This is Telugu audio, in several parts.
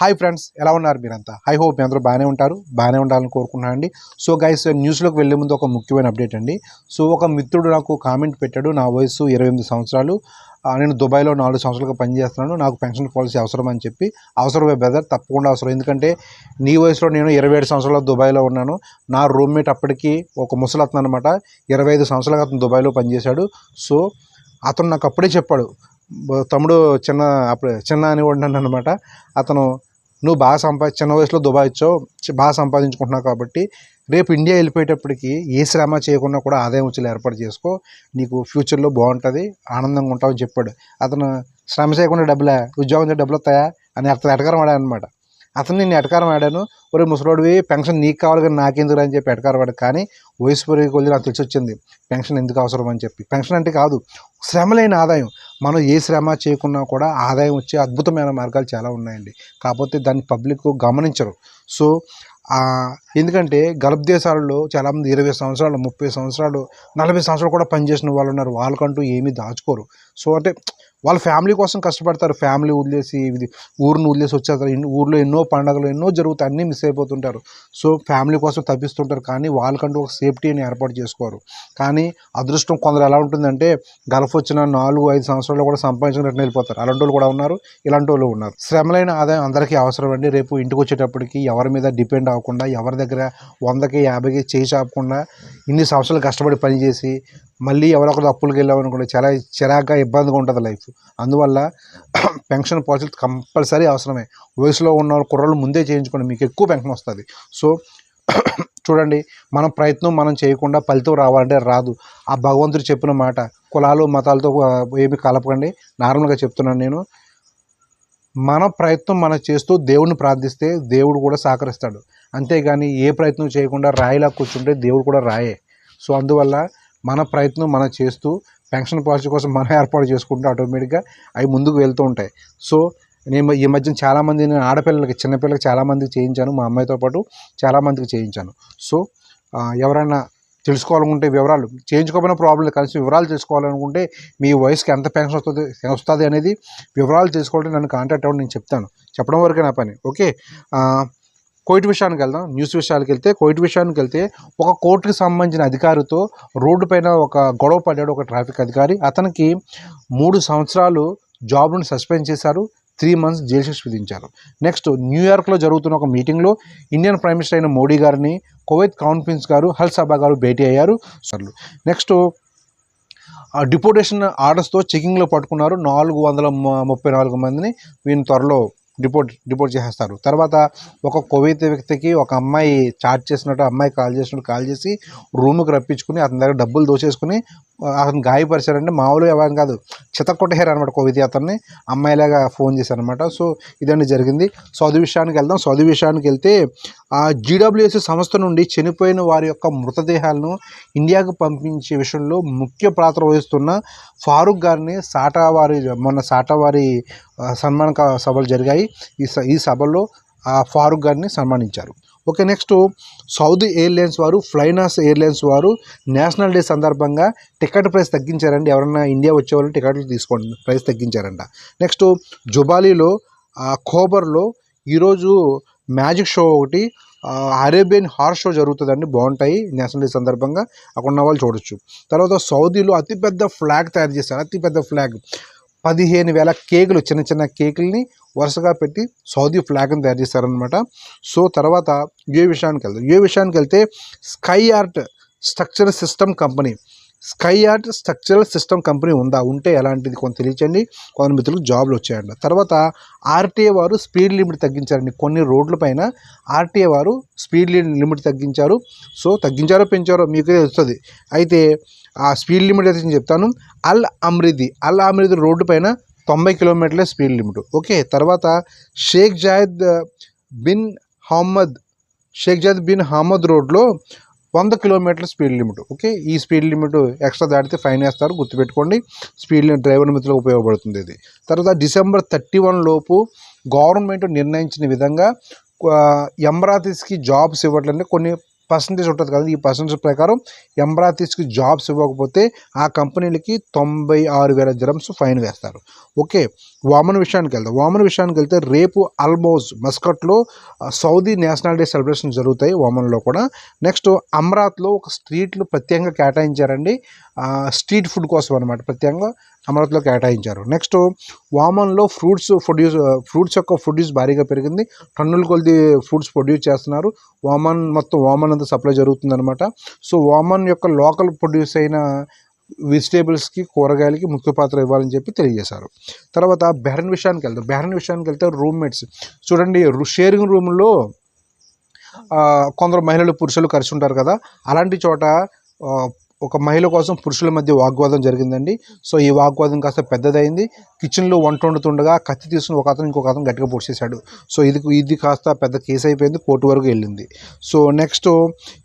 హాయ్ ఫ్రెండ్స్ ఎలా ఉన్నారు మీరంతా? ఐ హోప్ మీ అందరూ బాగానే ఉంటారు బాగానే ఉండాలని కోరుకున్నాను అండి సో గైస్ న్యూస్లోకి వెళ్ళే ముందు ఒక ముఖ్యమైన అప్డేట్ అండి. సో ఒక మిత్రుడు నాకు కామెంట్ పెట్టాడు నా వయసు ఇరవై ఎనిమిది సంవత్సరాలు. నేను దుబాయ్లో నాలుగు సంవత్సరాలుగా పనిచేస్తున్నాను నాకు పెన్షన్ పాలసీ అవసరం అని చెప్పి. అవసరమే బ్రదర్ తప్పకుండా అవసరం. ఎందుకంటే నీ వయసులో నేను ఇరవై ఏడు సంవత్సరాలు దుబాయ్లో ఉన్నాను. నా రూమ్మేట్ అప్పటికి ఒక ముసలతను అనమాట ఇరవై ఐదు సంవత్సరాలుగా అతను దుబాయ్లో పనిచేశాడు. సో అతను నాకు అప్పుడే చెప్పాడు. తమ్ముడు చిన్న అప్పుడు చిన్న అని ఉన్నాను అనమాట అతను నువ్వు బాగా సంపాది చిన్న వయసులో దుబాయ్ వచ్చావు బాగా సంపాదించుకుంటున్నావు కాబట్టి రేపు ఇండియా వెళ్ళిపోయేటప్పటికి ఏ శ్రమ చేయకుండా కూడా ఆదాయం వచ్చేలా ఏర్పాటు చేసుకో. నీకు ఫ్యూచర్లో బాగుంటుంది ఆనందంగా ఉంటావు అని చెప్పాడు. అతను శ్రమ చేయకుండా డబ్బులే ఉద్యోగం డబ్బులు వస్తాయా అని అతను ఎటకరం అనమాట అతను నేను ఎటకారం ఆడాను? ఒరే ముసలోడివి పెన్షన్ నీకు కావాలి కానీ నాకెందుకు అని చెప్పి ఎటకారం ఆడాడు. కానీ వయసు పెరిగి కొద్ది నాకు తెలిసి వచ్చింది పెన్షన్ ఎందుకు అవసరం అని చెప్పి. పెన్షన్ అంటే కాదు శ్రమ లేని ఆదాయం. మనం ఏ శ్రమ చేయకున్నా కూడా ఆదాయం వచ్చే అద్భుతమైన మార్గాలు చాలా ఉన్నాయండి. కాకపోతే దాన్ని పబ్లిక్ గమనించరు. సో ఎందుకంటే గల్ఫ్ దేశాలలో చాలామంది ఇరవై సంవత్సరాలు ముప్పై సంవత్సరాలు నలభై సంవత్సరాలు కూడా పనిచేసిన వాళ్ళు ఉన్నారు. వాళ్ళకంటూ ఏమీ దాచుకోరు. సో అంటే వాళ్ళ ఫ్యామిలీ కోసం కష్టపడతారు. ఫ్యామిలీ వదిలేసి ఇది ఊరిని వదిలేసి వచ్చేస్తారు. ఊర్లో ఎన్నో పండుగలు ఎన్నో జరుగుతాయి. అన్నీ మిస్ అయిపోతుంటారు. సో ఫ్యామిలీ కోసం తప్పిస్తుంటారు. కానీ వాళ్ళకంటూ ఒక సేఫ్టీని ఏర్పాటు చేసుకోరు. కానీ అదృష్టం కొందరు ఎలా ఉంటుందంటే గల్ఫ్ వచ్చిన నాలుగు ఐదు సంవత్సరాలు కూడా సంపాదించిన రిటర్న్ వెళ్ళిపోతారు. అలాంటి వాళ్ళు కూడా ఉన్నారు. ఇలాంటి వాళ్ళు ఉన్నారు. శ్రమలైన ఆదాయం అందరికీ అవసరం అండి. రేపు ఇంటికి వచ్చేటప్పటికి ఎవరి మీద డిపెండ్ అవ్వకుండా ఎవరి దగ్గర వందకి యాభైకి చేయి చాపకుండా ఇన్ని సంవత్సరాలు కష్టపడి పనిచేసి మళ్ళీ ఎవరో ఒకరు అప్పులకి వెళ్ళామనుకోండి చాలా చిరాగ్గా ఇబ్బందిగా ఉంటుంది లైఫ్. అందువల్ల పెన్షన్ పాలసీలు కంపల్సరీ అవసరమే. వయసులో ఉన్న కుర్రలు ముందే చేయించుకోండి. మీకు ఎక్కువ పెన్షన్ వస్తుంది. సో చూడండి మన ప్రయత్నం మనం చేయకుండా ఫలితం రావాలంటే రాదు. ఆ భగవంతుడు చెప్పిన మాట కులాలు మతాలతో ఏమి కలపకండి. నార్మల్గా చెప్తున్నాను నేను. మన ప్రయత్నం మనం చేస్తూ దేవుడిని ప్రార్థిస్తే దేవుడు కూడా సహకరిస్తాడు. అంతేగాని ఏ ప్రయత్నం చేయకుండా రాయిలా కూర్చుంటే దేవుడు కూడా రాయే. సో అందువల్ల మన ప్రయత్నం మనం చేస్తూ పెన్షన్ పాలసీ కోసం మనం ఏర్పాటు చేసుకుంటే ఆటోమేటిక్గా అవి ముందుకు వెళ్తూ ఉంటాయి. సో నేను ఈ మధ్యన చాలామంది నేను ఆడపిల్లలకి చిన్నపిల్లలకి చాలామందికి చేయించాను. మా అమ్మాయితో పాటు చాలామందికి చేయించాను. సో ఎవరైనా తెలుసుకోవాలనుకుంటే వివరాలు చేయించుకోకపోయినా ప్రాబ్లం లేదు. కలిసి వివరాలు తెలుసుకోవాలనుకుంటే మీ వయసుకి ఎంత పెన్షన్ వస్తుంది వస్తుంది అనేది వివరాలు తెలుసుకోవాలంటే నన్ను కాంటాక్ట్ అవ్వండి నేను చెప్తాను. చెప్పడం వరకే నా పని. ఓకే? కోయిట్ విషయానికి వెళ్దాం. న్యూస్ విషయానికి వెళ్తే కోయిట్ విషయానికి వెళ్తే ఒక కోర్టుకి సంబంధించిన అధికారితో రోడ్డు పైన ఒక గొడవ పడ్డాడు ఒక ట్రాఫిక్ అధికారి. అతనికి మూడు సంవత్సరాలు జాబ్ను సస్పెండ్ చేశారు. త్రీ మంత్స్ జైలు శిక్ష విధించారు. నెక్స్ట్ న్యూయార్క్లో జరుగుతున్న ఒక మీటింగ్లో ఇండియన్ ప్రైమ్ మినిస్టర్ అయిన మోడీ గారిని కువైత్ క్రౌన్ ప్రిన్స్ గారు హల్ సభా గారు భేటీ అయ్యారు. సర్లు నెక్స్ట్ ఆ డిపోటేషన్ ఆర్డర్స్తో చెకింగ్లో పట్టుకున్నారు. నాలుగు వందల ముప్పై నాలుగు మందిని. వీని త్వరలో డిపోర్ట్ డిపోర్ట్ చేసేస్తారు. తర్వాత ఒక కువైత్ వ్యక్తికి ఒక అమ్మాయి చాట్ చేసినట్టు అమ్మాయి కాల్ చేసినట్టు కాల్ చేసి రూమ్కి రప్పించుకుని అతని దగ్గర డబ్బులు దోచేసుకుని అతను గాయపరిచారంటే మామూలుగా ఎవరు కాదు చితకొట్టేశారు అనమాట కొవిత అతన్ని. అమ్మాయిలాగా ఫోన్ చేశారనమాట సో ఇదండి జరిగింది. సౌది విషయానికి వెళ్దాం. సౌది విషయానికి వెళ్తే ఆ జీడబ్ల్యూఎస్ సంస్థ నుండి చనిపోయిన వారి యొక్క మృతదేహాలను ఇండియాకు పంపించే విషయంలో ముఖ్య పాత్ర వహిస్తున్న ఫారూక్ గారిని సాటా వారి మొన్న సాటా వారి సన్మాన క- సభలు జరిగాయి. ఈ స ఈ సభల్లో ఆ ఫారూక్ గారిని సన్మానించారు. ఓకే నెక్స్ట్ సౌదీ ఎయిర్లైన్స్ వారు ఫ్లైనాస్ ఎయిర్లైన్స్ వారు నేషనల్ డే సందర్భంగా టికెట్ ప్రైస్ తగ్గించారండి. ఎవరైనా ఇండియా వచ్చే వాళ్ళు టికెట్లు తీసుకోండి ప్రైస్ తగ్గించారంట. నెక్స్ట్ జుబాలీలో కోబర్లో ఈరోజు మ్యాజిక్ షో ఒకటి అరేబియన్ హార్స్ షో జరుగుతుందండి. బాగుంటాయి నేషనల్ డే సందర్భంగా. అక్కడ ఉన్న వాళ్ళు చూడొచ్చు. తర్వాత సౌదీలో అతిపెద్ద ఫ్లాగ్ తయారు చేశారు. అతిపెద్ద ఫ్లాగ్. పదిహేను వేల కేకులు చిన్న చిన్న కేకుల్ని వరుసగా పెట్టి సౌదీ ఫ్లాగ్ని తయారు చేశారనమాట సో తర్వాత ఏ విషయానికి వెళ్తాం ఏ విషయానికి వెళ్తే sky art structure system company sky art structural system company ఉందా? ఉంటే ఎలాంటిది? కొంత తెలియచండి. కొంత మిత్రులకు జాబ్లు వచ్చాయండి తర్వాత ఆర్టీఏ వారు స్పీడ్ లిమిట్ తగ్గించారండి. కొన్ని రోడ్లపైన ఆర్టీఏ వారు స్పీడ్ లిమిట్ తగ్గించారు. సో తగ్గించారో పెంచారో మీకే తెలుస్తుంది. అయితే ఆ స్పీడ్ లిమిట్ అయితే నేను చెప్తాను. అల్ అమ్రిది అల్ అమ్రిది రోడ్డు పైన తొంభై కిలోమీటర్ల స్పీడ్ లిమిట్. ఓకే తర్వాత Sheikh Zayed bin Hammad Sheikh Zayed bin Hammad రోడ్లో వంద కిలోమీటర్ల స్పీడ్ లిమిట్ ఓకే? ఈ స్పీడ్ లిమిట్ ఎక్స్ట్రా దాటితే ఫైన్ వేస్తారు గుర్తుపెట్టుకోండి. స్పీడ్ లిమిట్ డ్రైవర్ మిత్రులకు ఉపయోగపడుతుంది ఇది. తర్వాత డిసెంబర్ థర్టీ వన్ లోపు గవర్నమెంట్ నిర్ణయించిన విధంగా ఎంబ్రాతీస్కి జాబ్స్ ఇవ్వట్లంటే కొన్ని పర్సంటేజ్ ఉంటుంది కదా ఈ పర్సంటేజ్ ప్రకారం ఎంబ్రాతీస్కి జాబ్స్ ఇవ్వకపోతే ఆ కంపెనీలకి తొంభై ఆరు వేల జరమ్స్ ఫైన్ వేస్తారు. ఓకే వామన్ విషయానికి వెళ్తాం వామన్ విషయానికి వెళ్తే రేపు ఆల్మోజ్ మస్కట్లో సౌదీ నేషనల్ డే సెలబ్రేషన్ జరుగుతాయి వామన్లో కూడా. నెక్స్ట్ అమ్రాత్లో ఒక స్ట్రీట్లు ప్రత్యేకంగా కేటాయించారండి. స్ట్రీట్ ఫుడ్ కోసం అనమాట ప్రత్యేకంగా. అమరావతిలో కేటాయించారు. నెక్స్ట్ వామన్లో ఫ్రూట్స్ ప్రొడ్యూస్ ఫ్రూట్స్ యొక్క ప్రొడ్యూస్ భారీగా పెరిగింది. టన్నుల కొద్ది ఫ్రూట్స్ ప్రొడ్యూస్ చేస్తున్నారు. వామన్ మొత్తం వామన్ అంతా సప్లై జరుగుతుందనమాట సో వామన్ యొక్క లోకల్ ప్రొడ్యూస్ అయిన వెజిటేబుల్స్కి కూరగాయలకి ముఖ్య పాత్ర ఇవ్వాలని చెప్పి తెలియజేశారు. తర్వాత బెహరన్ విషయానికి వెళ్తాం బెహరన్ విషయానికి వెళ్తే రూమ్మేట్స్ చూడండి షేరింగ్ రూమ్లో కొందరు మహిళలు పురుషులు కలిసి ఉంటారు కదా. అలాంటి చోట ఒక మహిళ కోసం పురుషుల మధ్య వాగ్వాదం జరిగిందండి. సో ఈ వాగ్వాదం కాస్త పెద్దదైంది. కిచెన్లో వంట వండుతుండగా కత్తి తీసుకుని ఒక అతను ఇంకొక అతను గట్టిగా పొడిచేశాడు. సో ఇది ఇది కాస్త పెద్ద కేసు అయిపోయింది. కోర్టు వరకు వెళ్ళింది. సో నెక్స్ట్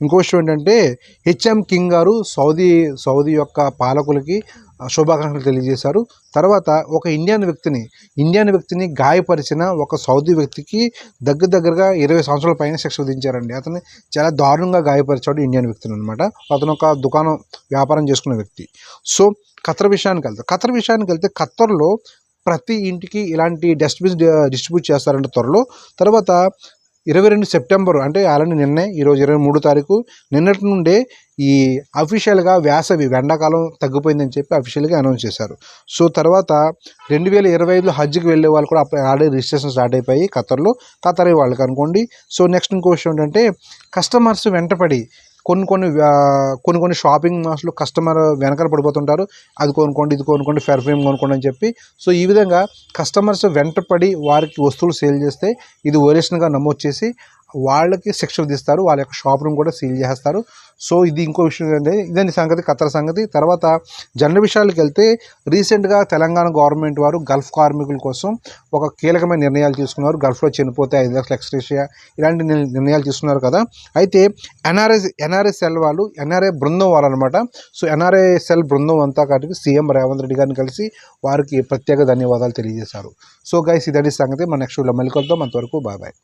ఇంకో విషయం ఏంటంటే హెచ్ఎం కింగ్ గారు సౌదీ సౌదీ యొక్క పాలకులకి శుభాకాంక్షలు తెలియజేశారు. తర్వాత ఒక ఇండియన్ వ్యక్తిని ఇండియన్ వ్యక్తిని గాయపరిచిన ఒక సౌదీ వ్యక్తికి దగ్గర దగ్గరగా ఇరవై సంవత్సరాల పైన శిక్ష విధించారండి. అతను చాలా దారుణంగా గాయపరిచాడు ఇండియన్ వ్యక్తిని అనమాట అతను ఒక దుకాణం వ్యాపారం చేసుకున్న వ్యక్తి. సో ఖతర్ విషయానికి వెళ్తే ఖతర్ విషయానికి వెళ్తే ఖత్తర్లో ప్రతి ఇంటికి ఇలాంటి డస్ట్బిన్స్ డిస్ట్రిబ్యూట్ చేస్తారంట త్వరలో. తర్వాత ఇరవై రెండు సెప్టెంబర్ అంటే ఆల్రెడీ నిన్నే ఈరోజు ఇరవై మూడు తారీఖు నిన్నటి నుండే ఈ అఫీషియల్గా వేసవి ఎండాకాలం తగ్గిపోయిందని చెప్పి అఫీషియల్గా అనౌన్స్ చేశారు. సో తర్వాత రెండు వేల ఇరవై ఐదులో హజ్కి వెళ్ళే వాళ్ళు కూడా అప్పుడు ఆల్రెడీ రిజిస్ట్రేషన్ స్టార్ట్ అయిపోయి ఖతర్లో ఖతర్ వాళ్ళకి అనుకోండి. సో నెక్స్ట్ ఇంకో విషయం ఏంటంటే కస్టమర్స్ వెంటపడి కొన్ని కొన్ని కొన్ని కొన్ని షాపింగ్ మాల్స్లో కస్టమర్ వెనకాల పడిపోతుంటారు. అది కొనుక్కోండి ఇది కొనుక్కోండి పెర్ఫ్యూమ్ కొనుక్కోండి అని చెప్పి. సో ఈ విధంగా కస్టమర్స్ వెంటపడి వారికి వస్తువులు సేల్ చేస్తే ఇది ఒరిజినల్గా నమోదు చేసి వాళ్ళకి శిక్ష విధిస్తారు. వాళ్ళ యొక్క షాప్ను కూడా సీల్ చేస్తారు. సో ఇది ఇంకో విషయం అంటే ఇదండి సంగతి ఖత్తర్ సంగతి. తర్వాత జనరల్ విషయాలకు వెళ్తే రీసెంట్గా తెలంగాణ గవర్నమెంట్ వారు గల్ఫ్ కార్మికుల కోసం ఒక కీలకమైన నిర్ణయాలు తీసుకున్నారు. గల్ఫ్లో చనిపోతే ఐదు లక్షల ఎక్స్ట్రేషియా ఇలాంటి నిర్ణయాలు తీసుకున్నారు కదా. అయితే ఎన్ఆర్ఐ ఎన్ఆర్ఐ సెల్ వాళ్ళు ఎన్ఆర్ఐ బృందం వాళ్ళనమాట సో ఎన్ఆర్ఐ సెల్ బృందం అంతా కాబట్టి సీఎం రేవంత్ రెడ్డి గారిని కలిసి వారికి ప్రత్యేక ధన్యవాదాలు తెలియజేశారు. సో గైస్ ఇదండి సంగతి. మన నెక్స్ట్ వీడియో మళ్ళీ కలుద్దాం. అంతవరకు బాయ్ బాయ్.